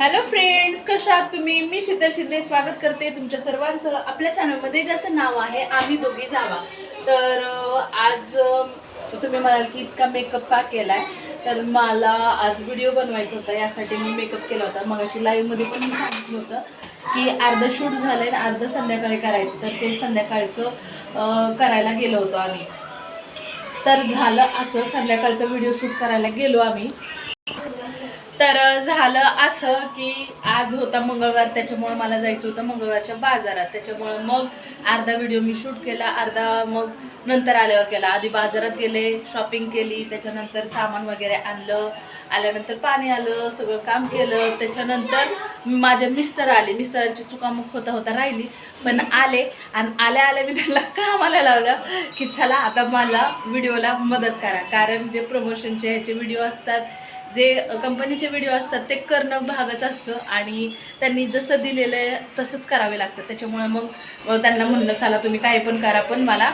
Hello friends कशा आहात तुम्ही? मी शीतल शिंदे स्वागत करते तुमच्या सर्वांचं. आपल्या चॅनलमध्ये ज्याचं नाव आहे आम्ही दोघी जावा. तर आज तुम्ही म्हणाल की इतका मेकअप का केला आहे तर मला आज व्हिडिओ बनवायचा होता यासाठी मी मेकअप केला होता. मग अशी लाईव्हमध्ये पण मी सांगितलं होतं की अर्ध शूट झालं आणि अर्ध संध्याकाळी करायचं. तर ते संध्याकाळचं करायला गेलो होतो आम्ही. तर झालं असं संध्याकाळचं व्हिडिओ शूट करायला गेलो आम्ही. तर झालं असं की आज होता मंगळवार त्याच्यामुळं मला जायचं होतं मंगळवारच्या बाजारात. त्याच्यामुळं मग अर्धा व्हिडिओ मी शूट केला अर्धा मग नंतर आल्यावर केला. आधी बाजारात गेले शॉपिंग केली त्याच्यानंतर सामान वगैरे आणलं. आल्यानंतर पाणी आलं सगळं काम केलं. त्याच्यानंतर माझे मिस्टर आले. मिस्टरांची चुकामुख होता होता राहिली पण आले. आणि आल्या आल्या मी त्यांना कामाला लावलं की चला आता मला व्हिडिओला मदत करा. कारण जे प्रमोशनचे ह्याचे व्हिडिओ असतात जे कंपनीचे व्हिडिओ असतात ते करणं भागच असतं आणि त्यांनी जसं दिलेलं आहे तसंच करावे लागतं त्याच्यामुळे मग त्यांना म्हणलं चला तुम्ही काही पण करा पण मला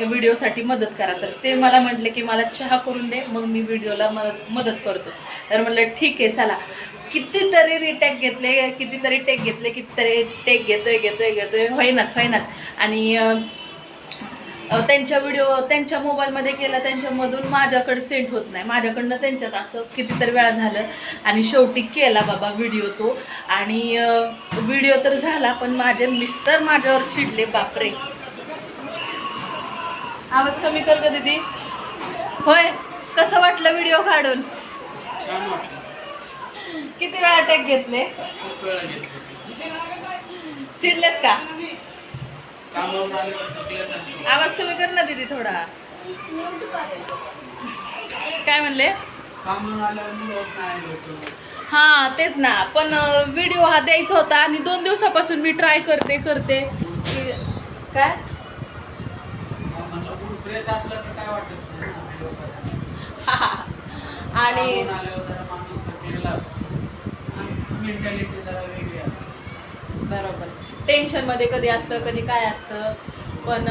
व्हिडिओसाठी मदत करा. तर ते मला म्हटले की मला चहा करून दे मग मी व्हिडिओला म मदत करतो. तर म्हटलं ठीक आहे चला. कितीतरी रिटॅक घेतले कितीतरी टेक घेतले कितीतरी टेक घेतोय घेतोय घेतोय होईनाच होईनाच. आणि त्यांच्या व्हिडिओ त्यांच्या मोबाईलमध्ये केला त्यांच्यामधून माझ्याकडे सेंड होत नाही. माझ्याकडनं त्यांच्यात असं कितीतरी वेळा झालं. आणि शेवटी केला बाबा व्हिडिओ तो. आणि व्हिडिओ तर झाला पण माझे मिस्टर माझ्यावर चिडले. बापरे. आवाज कमी कर ग दीदी. होय? कसं वाटलं व्हिडिओ काढून? किती वेळा टॅग घेतले. चिडलेत का? आवाज कमी कर ना दीदी थोडा. काय म्हणले. हा तेच ना. पण व्हिडिओ हा द्यायचा होता आणि दोन दिवसापासून मी ट्राय करते करते. की काय. आणि बरोबर. टेन्शनमध्ये कधी असतं कधी काय असतं. पण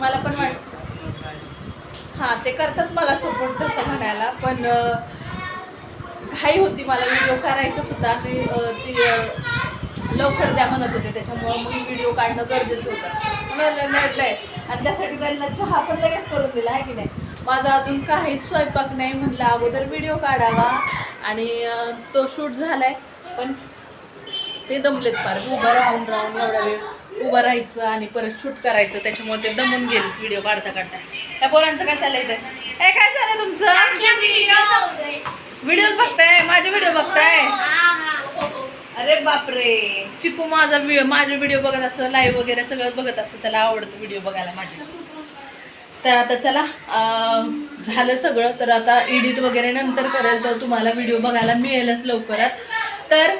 मला पण वाट हां ते करतात मला सपोर्ट तसं म्हणायला. पण घाई होती मला व्हिडिओ करायचाच होता आणि ती लवकर द्या म्हणत होते. त्याच्यामुळं मग व्हिडिओ काढणं गरजेचं होतं. म्हणलं नडलंय आणि त्यासाठी त्यांना चहा पण लगेच करून दिला आहे की नाही? माझा अजून काहीच स्वयंपाक नाही म्हटलं अगोदर व्हिडिओ काढावा. आणि तो शूट झाला आहे पण ते दमलेत फार. उभं राहून राहून एवढा वेळ उभं राहायचं आणि परत शूट करायचं त्याच्यामुळे ते दमून गेले व्हिडिओ काढता काढता. त्या पोरांचं काय चाललंय ते ए काय चाललंय तुमचं? व्हिडिओ बघताय. माझे व्हिडिओ बघताय? अरे बापरे. चिकू माझा माझे व्हिडिओ बघत असं लाईव्ह वगैरे सगळं बघत असतं. त्याला आवडतं व्हिडिओ बघायला माझे तर आता चला झालं सगळं. तर आता एडिट वगैरे नंतर करेल तर तुम्हाला व्हिडिओ बघायला मिळेलच लवकरात. तर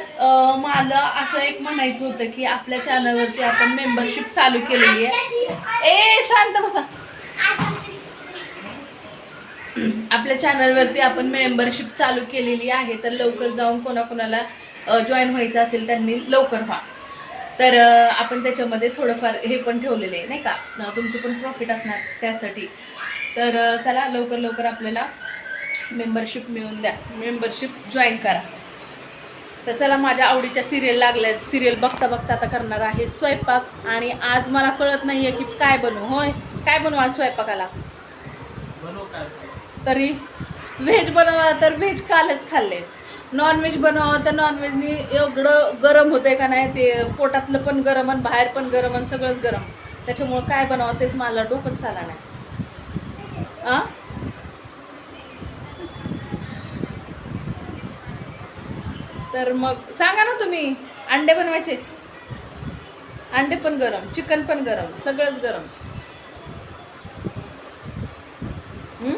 मला असं एक म्हणायचं होतं की आपल्या चॅनलवरती आपण मेंबरशिप चालू केलेली आहे. ए शांत बसा. आपल्या चॅनलवरती आपण मेंबरशिप चालू केलेली आहे तर लवकर जाऊन कोणाकोणाला जॉईन व्हायचं असेल त्यांनी लवकर व्हा. तर आपण त्याच्यामध्ये थोडंफार हे पण ठेवलेलं आहे नाही का? तुमचं पण प्रॉफिट असणार त्यासाठी. तर चला लवकर लवकर आपल्याला मेंबरशिप मिळून द्या. मेंबरशिप जॉईन करा. तर चला माझ्या आवडीच्या सिरियल लागल्या सिरियल बघता बघता आता करणार आहे स्वयंपाक. आणि आज मला कळत नाही आहे की काय बनवू. होय काय बनवू आज स्वयंपाकाला? तरी व्हेज बनवा तर व्हेज कालच खाल्ले. नॉनव्हेज बनवावं तर नॉनव्हेजनी एवढं गरम होतंय का नाही ते पोटातलं पण गरम आणि बाहेर पण गरम आणि सगळंच गरम. त्याच्यामुळं काय बनावं तेच मला डोकंच चाला नाही. आ? तर मग सांगा ना तुम्ही अंडे बनवायचे. अंडे पण गरम चिकन पण गरम सगळंच गरम. हम्म?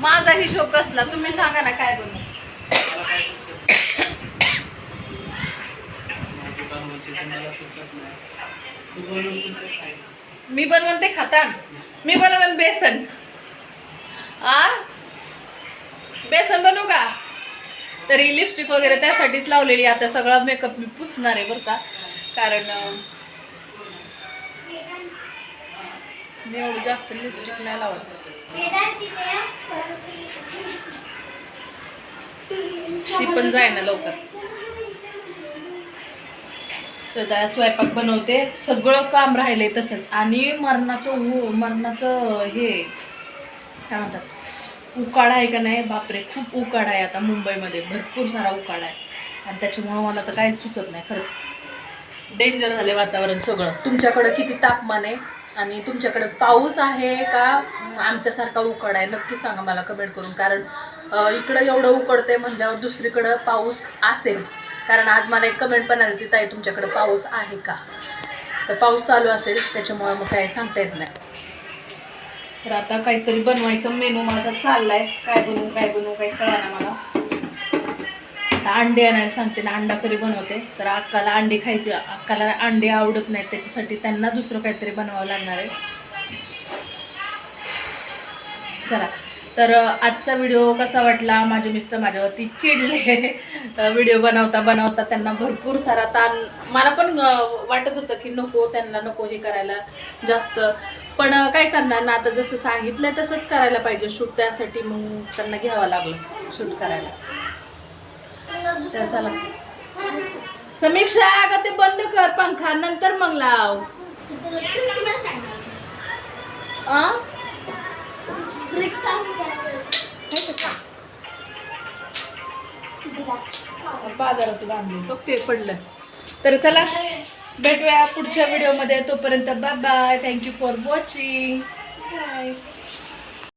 माझा हिशोब कसला? तुम्ही सांगा ना काय बनवू? मी बनवून ते खातान. मी बनवून बेसन. आ? बेसन बनवू का? तरी लिपस्टिक वगैरे त्यासाठीच लावलेली आता सगळा मेकअप मी पुसणार आहे बरं का. कारण मी एवढी जास्त लिपस्टिक नाही लावत. ती पण जाय ना लवकर. तर स्वयंपाक बनवते. सगळं काम राहिलंय तसंच. आणि मरणाचं मरणाचं हे काय म्हणतात? उकाडा आहे का नाही? बापरे खूप उकाडा आहे आता मुंबईमध्ये. भरपूर सारा उकाडा आहे. आणि त्याच्यामुळं मला तर काहीच सुचत नाही खरंच. डेंजर झाले वातावरण सगळं. तुमच्याकडं किती तापमान आहे? आणि तुमच्याकडे पाऊस आहे का? आमच्यासारखा उकड आहे. नक्की सांगा मला कमेंट करून. कारण इकडं एवढं उकडते म्हणल्यावर दुसरीकडं पाऊस असेल. कारण आज मला एक कमेंट पण आली ती आहे तुमच्याकडे पाऊस आहे का? तर पाऊस चालू असेल त्याच्यामुळे मग काही सांगता येत नाही. तर आता काहीतरी बनवायचं. मेनू माझा चाललाय. काय बनवू काय बनवू काही कळणार मला. आता अंडे आणायला सांगते. ना अंडा करी बनवते. तर अक्काला अंडे खायचे. अक्काला अंडे आवडत नाहीत. त्याच्यासाठी त्यांना दुसरं काहीतरी बनवावं लागणार आहे. चला. तर आजचा व्हिडिओ कसा वाटला? माझे मिस्टर माझ्यावरती चिडले. व्हिडिओ बनवता बनवता त्यांना भरपूर सारा ताण. मला पण वाटत होतं की नको त्यांना नको हे करायला जास्त. पण काय करणार ना आता जसं सांगितलंय तसंच करायला पाहिजे शूट त्यासाठी मग त्यांना घ्यावं लागलं शूट करायला. तर चला. समीक्षा अगं ते बंद कर पंखा नंतर मग लाव? बाजारातून आणली बघ ते पडलं तर चला. भेटूया पुढच्या व्हिडिओमध्ये तोपर्यंत bye bye thank you for watching bye